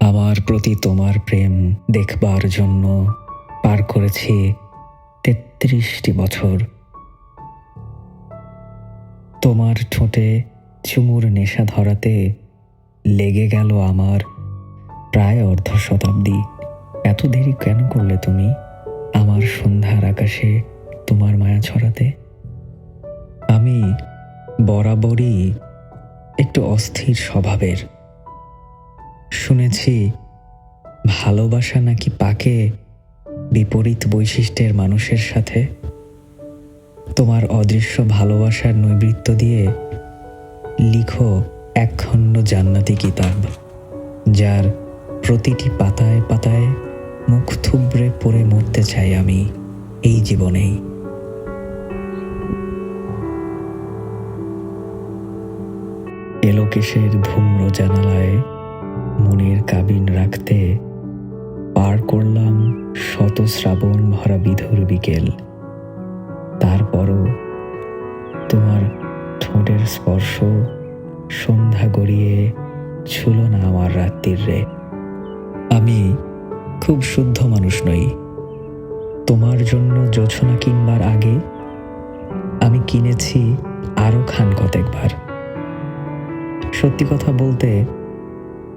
আমার প্রতি তোমার প্রেম দেখবার জন্য পার করেছি তেত্রিশটি বছর। তোমার ঠোঁটে চুমুর নেশা ধরাতে লেগে গেল আমার প্রায় অর্ধ শতাব্দী। এত দেরি কেন করলে তুমি আমার সন্ধ্যার আকাশে তোমার মায়া ছড়াতে? আমি বরাবরই একটু অস্থির স্বভাবের। শুনেছি, ভালোবাসা নাকি পাকে বিপরীত বৈশিষ্ট্যের মানুষের সাথে? তোমার অদৃশ্য ভালোবাসার নৈবৃত্ত দিয়ে লিখো একখণ্ড জান্নাতি কিতাব, যার প্রতিটি পাতায় পাতায় মুখ থুবড়ে পড়ে মরতে চাই আমি এই জীবনেই। এলোকেশের ধূম্র জানালায় মনের কাবিন রাখতে পার করলাম শত শ্রাবণ ভরা বিধুর বিকেল। তারপরও তোমার ঠোঁটের স্পর্শ সন্ধ্যা গড়িয়ে ছুল না আমার রাত্রির রে। আমি খুব শুদ্ধ মানুষ নই। তোমার জন্য যোছনা কিনবার আগে আমি কিনেছি আরও খান কতেকবার। সত্যি কথা বলতে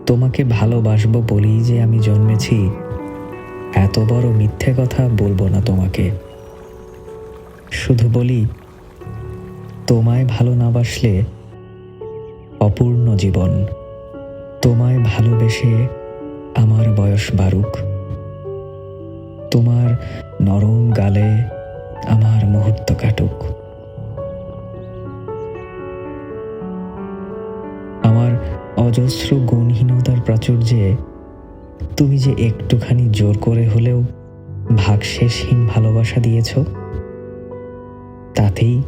তোমাকে ভালোবাসবো বলেই যে আমি জন্মেছি, এত বড় মিথ্যে কথা বলব না তোমাকে। শুধু বলি, তোমায় ভালো না বাসলে অপূর্ণ জীবন। তোমায় ভালোবেসে আমার বয়স বারুক। তোমার নরম গালে আমার মুহূর্ত কাটুক। অজস্র গুণহীনতার প্রাচুর্যে তুমি যে একটুখানি জোর করে হলেও ভাগশেষহীন ভালোবাসা দিয়েছ, তাতেই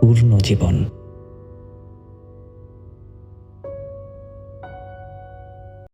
পূর্ণ জীবন।